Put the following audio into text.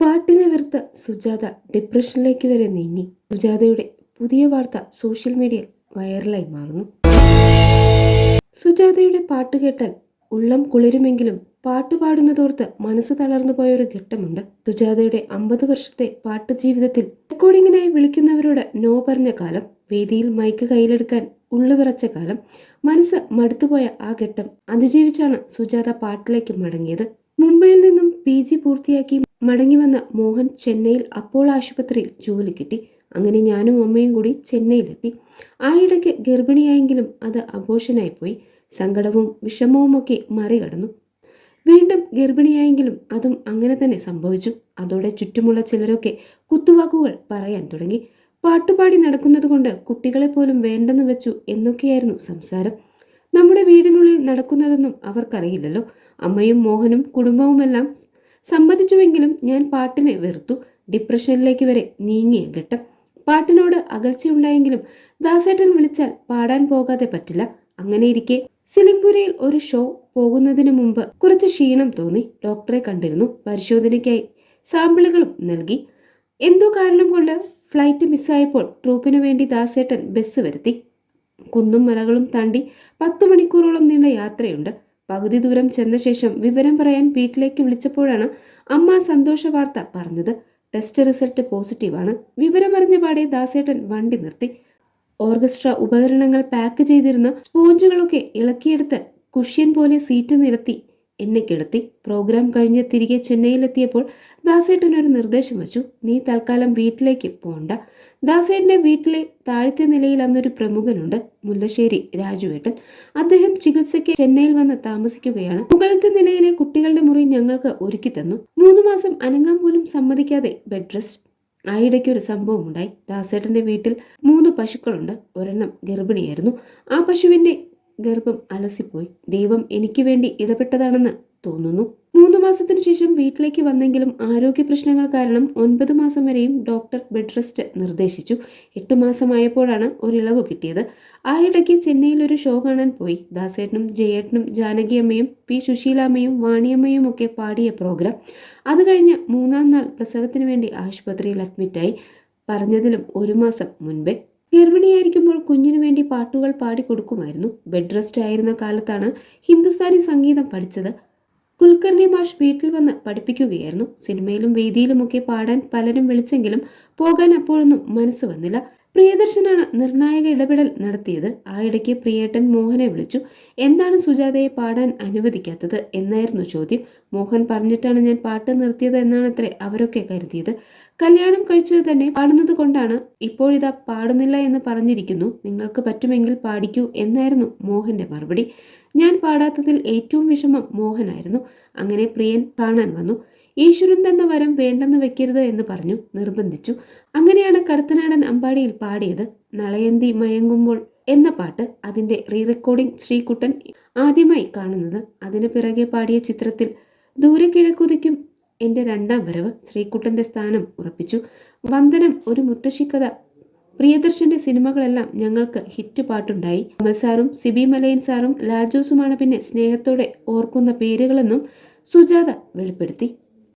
പാട്ടിനെ വെറുത്ത സുജാത ഡിപ്രഷനിലേക്ക് വരെ നീങ്ങി. സുജാതയുടെ പുതിയ വാർത്ത സോഷ്യൽ മീഡിയയിൽ വൈറലായി മാറുന്നു. സുജാതയുടെ പാട്ട് കേട്ടാൽ ഉള്ളം കുളിരുമെങ്കിലും പാട്ട് പാടുന്നതോർത്ത് മനസ്സ് തളർന്നു പോയ ഒരു ഘട്ടമുണ്ട്. സുജാതയുടെ അമ്പത് വർഷത്തെ പാട്ട് ജീവിതത്തിൽ റെക്കോർഡിങ്ങിനായി വിളിക്കുന്നവരോട് നോ പറഞ്ഞ കാലം വേദിയിൽ മൈക്ക് കയ്യിലെടുക്കാൻ ഉള്ളുവിറച്ച കാലം മനസ്സ് മടുത്തുപോയ ആ ഘട്ടം അതിജീവിച്ചാണ് സുജാത പാട്ടിലേക്ക് മടങ്ങിയത്. മുംബൈയിൽ നിന്നും പി പൂർത്തിയാക്കി മടങ്ങി വന്ന മോഹൻ ചെന്നൈയിൽ അപ്പോൾ ആശുപത്രിയിൽ ജോലി കിട്ടി. അങ്ങനെ ഞാനും അമ്മയും കൂടി ചെന്നൈയിലെത്തി. ആ ഇടയ്ക്ക് ഗർഭിണിയായെങ്കിലും അത് അബോഷനായി പോയി. സങ്കടവും വിഷമവുമൊക്കെ മറികടന്നു. വീണ്ടും ഗർഭിണിയായെങ്കിലും അതും അങ്ങനെ തന്നെ സംഭവിച്ചു. അതോടെ ചുറ്റുമുള്ള ചിലരൊക്കെ കുത്തുവാക്കുകൾ പറയാൻ തുടങ്ങി. പാട്ടുപാടി നടക്കുന്നത് കൊണ്ട് കുട്ടികളെ പോലും വേണ്ടെന്ന് വെച്ചു എന്നൊക്കെയായിരുന്നു സംസാരം. നമ്മുടെ വീടിനുള്ളിൽ നടക്കുന്നതൊന്നും അവർക്കറിയില്ലല്ലോ. അമ്മയും മോഹനും കുടുംബവുമെല്ലാം സമ്മതിച്ചുവെങ്കിലും ഞാൻ പാട്ടിനെ വെറുത്തു ഡിപ്രഷനിലേക്ക് വരെ നീങ്ങിയ ഘട്ടം. പാട്ടിനോട് അകൽച്ചയുണ്ടായെങ്കിലും ദാസേട്ടൻ വിളിച്ചാൽ പാടാൻ പോകാതെ പറ്റില്ല. അങ്ങനെയിരിക്കെ സിലിംഗുരയിൽ ഒരു ഷോ പോകുന്നതിന് മുമ്പ് കുറച്ച് ക്ഷീണം തോന്നി. ഡോക്ടറെ കണ്ടിരുന്നു. പരിശോധനയ്ക്കായി സാമ്പിളുകളും നൽകി. എന്തോ കാരണം കൊണ്ട് ഫ്ലൈറ്റ് മിസ്സായപ്പോൾ ട്രൂപ്പിനു വേണ്ടി ദാസേട്ടൻ ബസ് വരുത്തി. കുന്നും മലകളും താണ്ടി പത്തു മണിക്കൂറോളം നീണ്ട യാത്രയുണ്ട്. പകുതി ദൂരം ചെന്ന ശേഷം വിവരം പറയാൻ വീട്ടിലേക്ക് വിളിച്ചപ്പോഴാണ് അമ്മ സന്തോഷ വാർത്ത പറഞ്ഞത്. ടെസ്റ്റ് റിസൾട്ട് പോസിറ്റീവാണ്. വിവരമറിഞ്ഞ പാടെ ദാസേട്ടൻ വണ്ടി നിർത്തി. ഓർക്കസ്ട്ര ഉപകരണങ്ങൾ പാക്ക് ചെയ്തിരുന്ന സ്പോഞ്ചുകളൊക്കെ ഇളക്കിയെടുത്ത് കുഷ്യൻ പോലെ സീറ്റ് നിരത്തി എന്നെ കിടത്തി പ്രോഗ്രാം കഴിഞ്ഞ് തിരികെ ചെന്നൈയിലെത്തിയപ്പോൾ ദാസേട്ടൻ ഒരു നിർദ്ദേശം വച്ചു. നീ തൽക്കാലം വീട്ടിലേക്ക് പോണ്ട. ദാസേട്ടന്റെ വീട്ടിലെ താഴത്തെ നിലയിൽ അന്നൊരു പ്രമുഖനുണ്ട് മുല്ലശ്ശേരി രാജുവേട്ടൻ. അദ്ദേഹം ചികിത്സയ്ക്ക് ചെന്നൈയിൽ വന്ന് താമസിക്കുകയാണ്. മുകളിലത്തെ നിലയിലെ കുട്ടികളുടെ മുറി ഞങ്ങൾക്ക് ഒരുക്കി തന്നു. മൂന്ന് മാസം അനങ്ങാൻ പോലും സമ്മതിക്കാതെ ബെഡ് റെസ്റ്റ് ആയിടയ്ക്ക് ഒരു സംഭവം ഉണ്ടായി ദാസേട്ടന്റെ വീട്ടിൽ മൂന്ന് പശുക്കളുണ്ട്. ഒരെണ്ണം ഗർഭിണിയായിരുന്നു. ആ പശുവിന്റെ ഗർഭം അലസിപ്പോയി. ദൈവം എനിക്ക് വേണ്ടി ഇടപെട്ടതാണെന്ന് തോന്നുന്നു. മൂന്ന് മാസത്തിനു ശേഷം വീട്ടിലേക്ക് വന്നെങ്കിലും ആരോഗ്യ പ്രശ്നങ്ങൾ കാരണം ഒൻപത് മാസം വരെയും ഡോക്ടർ ബെഡ് റെസ്റ്റ് നിർദ്ദേശിച്ചു. എട്ടു മാസമായപ്പോഴാണ് ഒരിളവ് കിട്ടിയത്. ആ ഇടയ്ക്ക് ചെന്നൈയിൽ ഒരു ഷോ കാണാൻ പോയി. ദാസേട്ടനും ജയേട്ടനും ജാനകിയമ്മയും പി സുശീലാമ്മയും വാണിയമ്മയും ഒക്കെ പാടിയ പ്രോഗ്രാം. അത് കഴിഞ്ഞ് മൂന്നാം നാൾ പ്രസവത്തിന് വേണ്ടി ആശുപത്രിയിൽ അഡ്മിറ്റായി. പറഞ്ഞതിലും ഒരു മാസം മുൻപേ ഗർഭിണിയായിരിക്കുമ്പോൾ കുഞ്ഞിനു വേണ്ടി പാട്ടുകൾ പാടിക്കൊടുക്കുമായിരുന്നു. ബെഡ് റെസ്റ്റ് ആയിരുന്ന കാലത്താണ് ഹിന്ദുസ്ഥാനി സംഗീതം പഠിച്ചത്. കുൽക്കർണി മാഷ് വീട്ടിൽ വന്ന് പഠിപ്പിക്കുകയായിരുന്നു. സിനിമയിലും വേദിയിലുമൊക്കെ പാടാൻ പലരും വിളിച്ചെങ്കിലും പോകാൻ അപ്പോഴൊന്നും മനസ്സ് വന്നില്ല. പ്രിയദർശനാണ് നിർണായക ഇടപെടൽ നടത്തിയത്. ആ ഇടയ്ക്ക് പ്രിയേട്ടൻ മോഹനെ വിളിച്ചു. എന്താണ് സുജാതയെ പാടാൻ അനുവദിക്കാത്തത്? എന്നായിരുന്നു ചോദ്യം. മോഹൻ പറഞ്ഞിട്ടാണ് ഞാൻ പാട്ട് നിർത്തിയത് എന്നാണത്രേ അവരൊക്കെ കരുതിയത്. കല്യാണം കഴിച്ചത് തന്നെ പാടുന്നത് കൊണ്ടാണ്. ഇപ്പോഴിതാ പാടുന്നില്ല എന്ന് പറഞ്ഞിരിക്കുന്നു. നിങ്ങൾക്ക് പറ്റുമെങ്കിൽ പാടിക്കൂ എന്നായിരുന്നു മോഹന്റെ മറുപടി. ഞാൻ പാടാത്തതിൽ ഏറ്റവും വിഷമം മോഹനായിരുന്നു. അങ്ങനെ പ്രിയൻ കാണാൻ വന്നു. ഈശ്വരൻ തന്ന വരം വേണ്ടെന്ന് വെക്കരുത് എന്ന് പറഞ്ഞു നിർബന്ധിച്ചു. അങ്ങനെയാണ് കടത്തനാടൻ അമ്പാടിയിൽ പാടിയത്. നളയന്തി മയങ്ങുമ്പോൾ എന്ന പാട്ട് അതിന്റെ റീ റെക്കോർഡിംഗ് ശ്രീകുട്ടൻ ആദ്യമായി കാണുന്നത്. അതിനു പിറകെ പാടിയ ചിത്രത്തിൽ ദൂരെ കിഴക്കുതിക്കും എന്റെ രണ്ടാം വരവ് ശ്രീകുട്ടന്റെ സ്ഥാനം ഉറപ്പിച്ചു. വന്ദനം ഒരു മുത്തശ്ശിക്കഥ പ്രിയദർശന്റെ സിനിമകളെല്ലാം ഞങ്ങൾക്ക് ഹിറ്റ് പാട്ടുണ്ടായി. കമൽ സാറും സിബി മലയൻ സാറും ലാജോസുമാണ് പിന്നെ സ്നേഹത്തോടെ ഓർക്കുന്ന പേരുകളെന്നും സുജാത വെളിപ്പെടുത്തി.